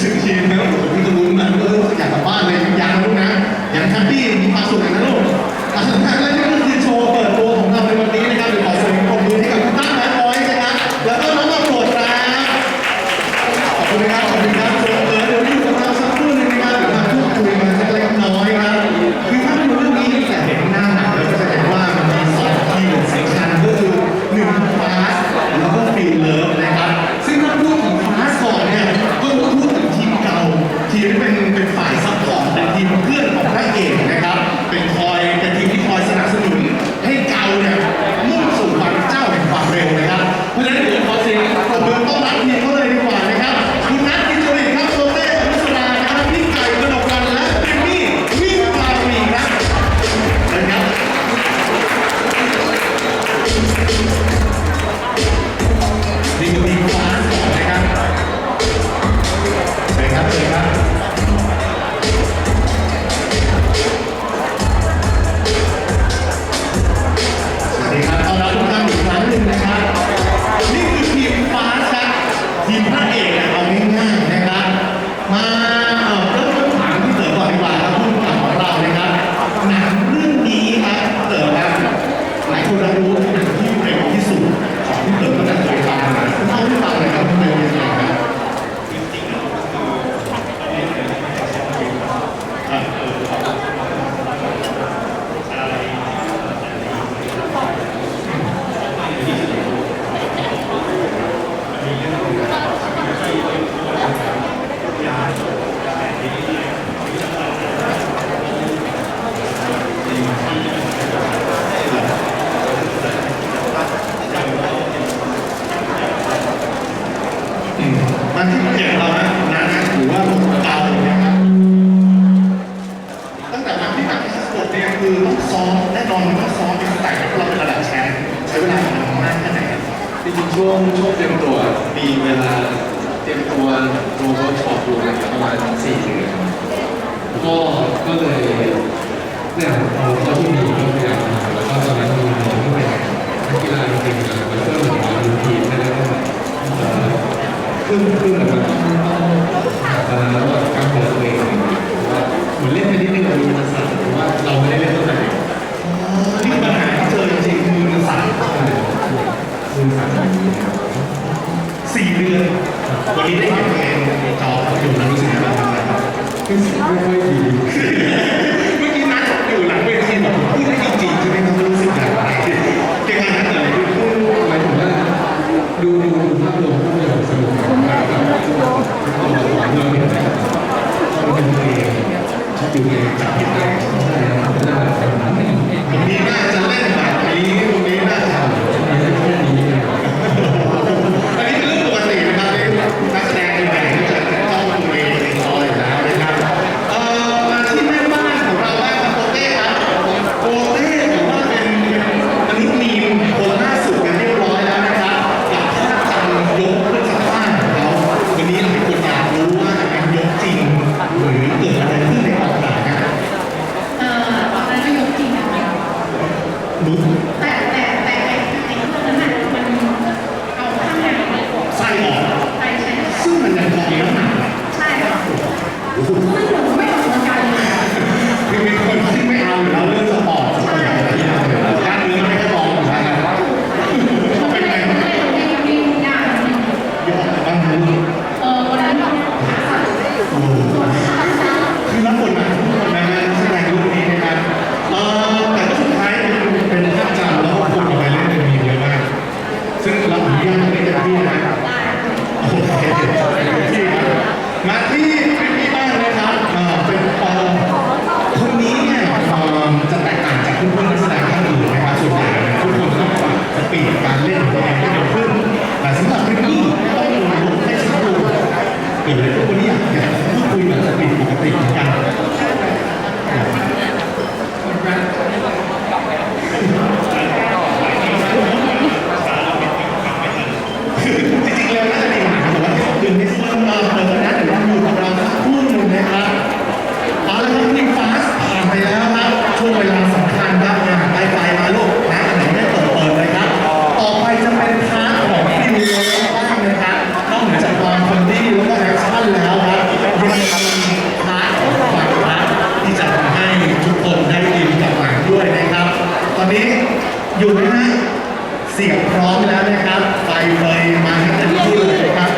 ซื้อเชียร์นะผมจะลุ้นนะเอออยากกลับบ้านเลยอยากนะลูกนะอยังแฮปปี้มีความสุขนะลูก เวลามากแค่ไหนครับจริงๆช่วงช่วงเตรียมตัวมีเวลาเตรียมตัวดูเวิร์ช็อปดูอะไรประมาณสี่เดือนก็ก็เลยเนี่ยเอาเท่าที่มีก็พยายามทำแล้วก็ตอนนั้นมีน้องที่เป็นนักกีฬาเป็นกีฬาเป็นเพื่อนของเราดูทีมได้แล้วก็เขึ้นขึ้นแบบต้องต้องต้องหลานซ์ระหว่าการเปิดตัวเองว่าเหมือนเล่นไปนิดนึงมันสั่น 离谱 นะครับ ไปไปมาทั้งที่เลยครับ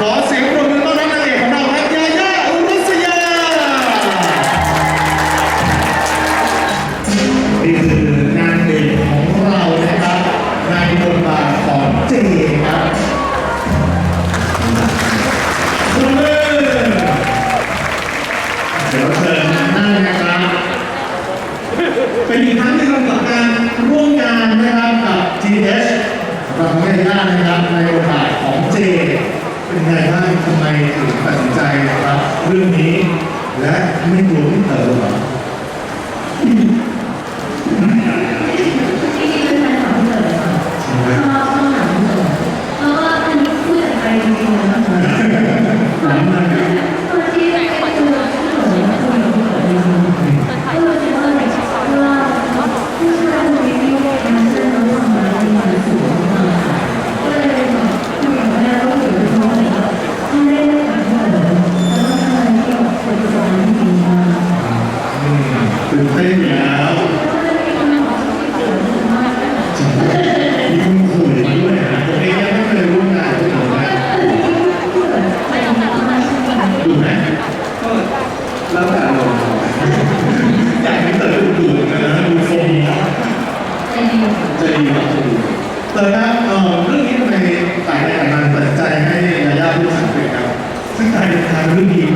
ขอเสียงปรบมือ เป็นไงบ้างทำไมถึงตัดสินใจครับ เรื่องนี้ และไม่กลัวไม่เต๋อหรอ அருகிய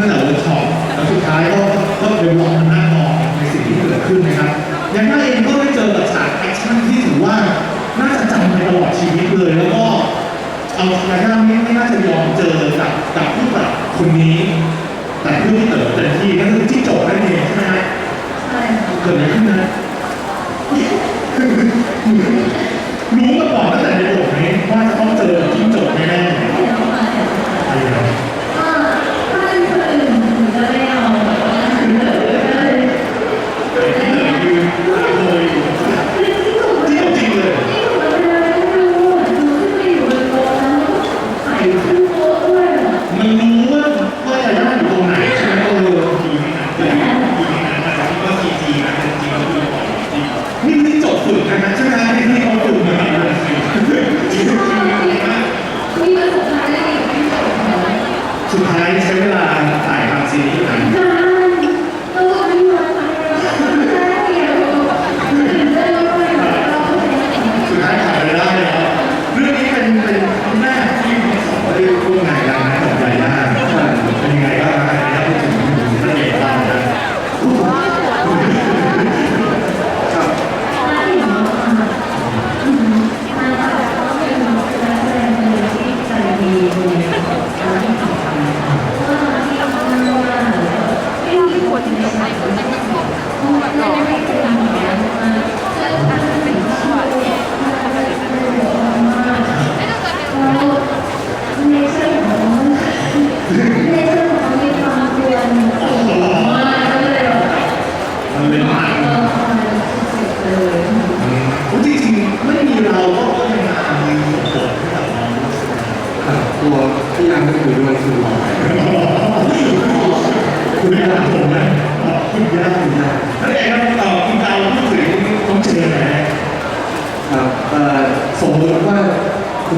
ตั้งแต่เวิร์กช็อปแล้วสุดท้ายก็ก็เดเวลลอปทางหน้าต่อในสิ่งที่เกิดขึ้นนะครับย่างนั้นเองก็ได้เจอกับฉากแอคชั่นที่ถือว่าน่าจะจำไปตลอดชีวิตเลยแล้วก็เอายาย่าไม่ไม่น่าจะยอมเจอกับกับผู้ปรับคนนี้ แต่ผู้ที่เติบเต็มที่นั่นคือที่โจทย์นั่นเองใช่ไหมใช่เกิดอะไรขึ้นนะรู้มาก่อนตั้งแต่ในบทนี้ว่าจะต้องเจอที่โจทแน่ๆอะไรนะ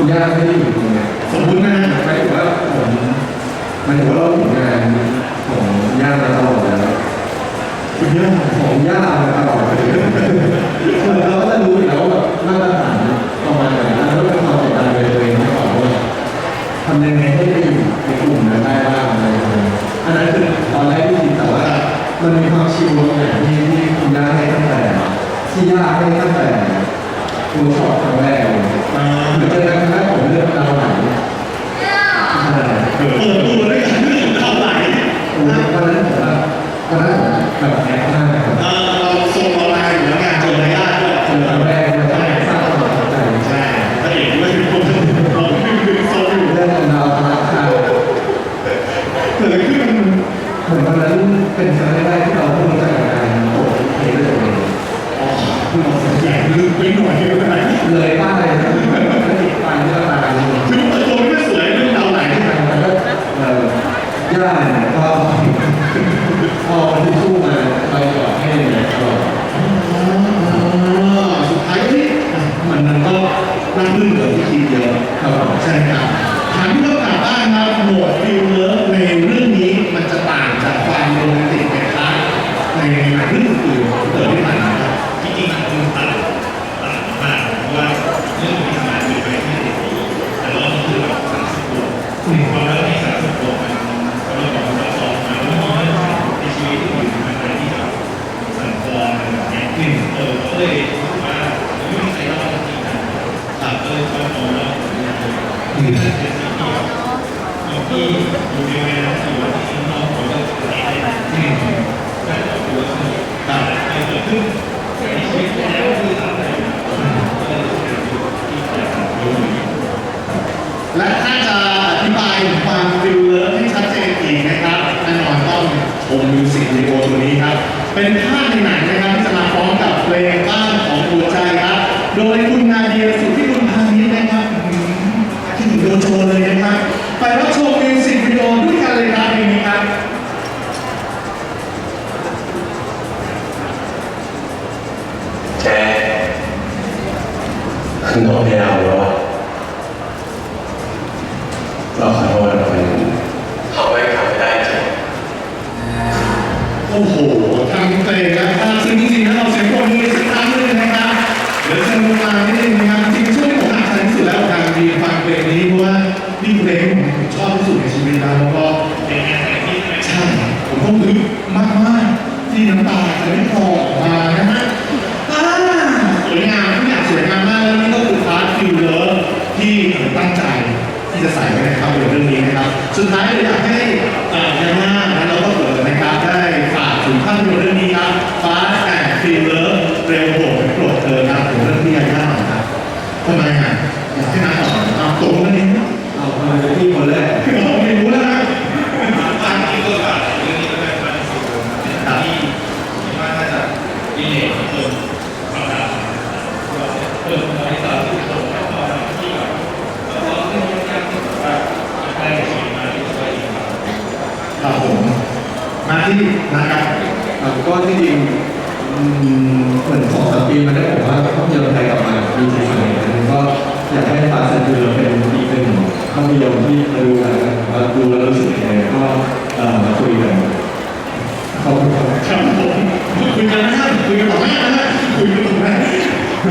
คุณย่าไม่ได้อยู่ตรงเนี้ยสมบูรณ์นะฮะหมายถึงว่าผมหมายถึงว่าเราผลงานของย่ามาตลอดแล้วคุณย่าของย่ามาตลอดเลยคือเราก็จะรู้อยู่แล้วว่าแบบมาตรฐานประมาณไหนแล้วก็เป็นความกดดันไปตัวเองไม่ก่องว่าทำยังไงให้ไปอยู่ในกลุ่มนั้นได้บ้างอะไรอย่างเงี้ยอันนั้นคือตอนแรกที่คิดแต่ว่ามันมีความชิวตรงไหที่ที่คุณย่าให้ตั้งแต่ที่ย่าให้ตั้งแต่ตัวสอบครั้งแรก เจอกันครั้ผมเรื่องเราไหลเปิดตู้ด้ยกันเรื่องเราไหลวันนั้นแบบแอบนะเราส่งอไลน์อยู่แล้งานเจอไรล่าด้วยอคไรขึ้นใช่พระเอกที่ว่าอยู่ผมเราคือโซอยู่เรื่องเราพลังข่าเกิดขึ้นเมือนนั้นเป็นครั้งแรกที่เราเพิ่งรู้จักกันโอ้โหเพลงเลยอ๋อเราใหญ่ลืมไปหน่อยเลยบ้าเลย ก็เอาทิชชู่มา I'm incredibly nice. ที่จะใส่ไว้ในภาพยนตร์เรื่องนี้นะครับ สุดท้ายเลยอยากให้ยาม่านะแล้วก็เปิดนะครับได้ฝากถึงภาพยนตร์เรื่องนี้ครับฟ้า ครับผมมาที่นะครับก็ที่จริงเหมือนสองสามปีมาได้ผมว่าภาพยนตร์ไทยกลับมามีสีสันอีล้วก็อยากให้ฟาสต์เดอร์เป็นอีกเป็นงภาพยนตร์ที่เราดูแล้วเราดูแล้วรู้สึกยังไงก็เออมาคุยกันขอบคุณครับผมคุยกันนะาคุยกันต่อแม่นะคุยกันแม่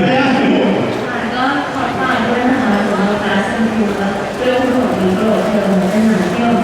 ได้ครับผมค่ะก็ขอฝากด้วยนะคะสำหรับการสนุกและเรื่องของนี้ก็เชิญมาได้ที่ยว